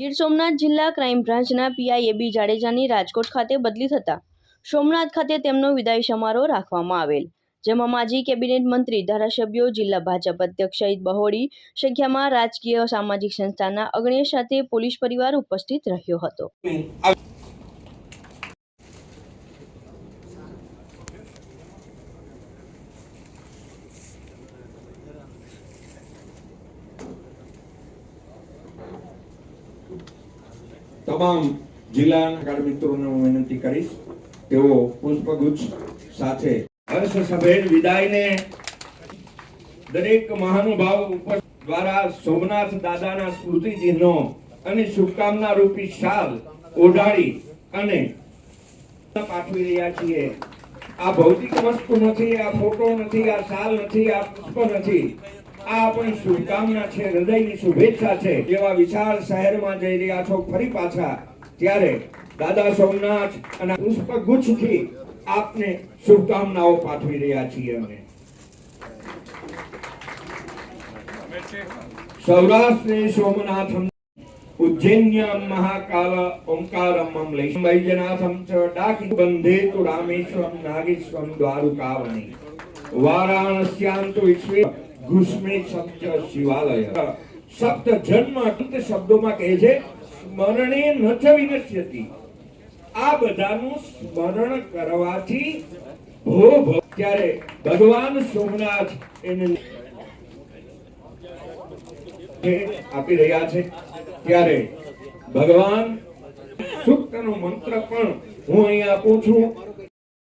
ગીર સોમનાથ જિલ્લા ક્રાઇમ બ્રાન્ચના પીઆઈ એબી જાડેજાની રાજકોટ ખાતે બદલી થતા સોમનાથ ખાતે તેમનો વિદાય સમારોહ રાખવામાં આવેલ. જેમાં માજી કેબિનેટ મંત્રી, ધારાસભ્યો, જિલ્લા ભાજપ અધ્યક્ષ સહિત બહોળી સંખ્યામાં રાજકીય સામાજિક સંસ્થાના અગ્રણીઓ સાથે પોલીસ પરિવાર ઉપસ્થિત રહ્યો હતો. તમામ જિલ્લાના કાર્ડ મિત્રોને હું વિનંતી કરીશ, તેઓ પુષ્પગુચ્છ સાથે હર્ષસભેર વિદાયને દરેક મહાનુભાવ ઉપર દ્વારા સોમનાથ દાદાના સ્મૃતિ અને શુભકામના રૂપી શાલ ઓઢાડી અને પાઠવી રહ્યા છીએ. આ ભૌતિક વસ્તુ નથી, આ ફોટો નથી, આ શાલ નથી, આ પુષ્પ નથી. આ આપણી શુભકામના છે, હૃદયની શુભેચ્છા છે. જેવા વિશાળ શહેરમાં જઈ રહ્યા છો ફરી પાછા. ત્યારે દાદા સોમનાથ અને પુષ્પ ગુચ્છથી આપને શુભકામનાઓ પાઠવી રહ્યા છીએ અમે. સૌરાષ્ટ્રે સોમનાથમ ઉજ્જૈન્યમ મહાકાલ ઓમકારમ વૈજનાથમ ચ ડાકી બંધે તુ રામેશ્વરમ નાગેશ્વરમ દ્વારુકાવણી. વારાણસ્યામ તો વિશ્વે ઘુષ્મે સત્ય શિવાલય. સપ્ત જન્મ અંત શબ્દોમાં કહે છે, સ્મરણે ન ચ આ બધાનું સ્મરણ કરવાથી ભો ભો ત્યારે ભગવાન સોમનાથ એને આપી રહ્યા છે, ત્યારે ભગવાન સૂક્તનો મંત્ર પણ હું અહીં આપું છું.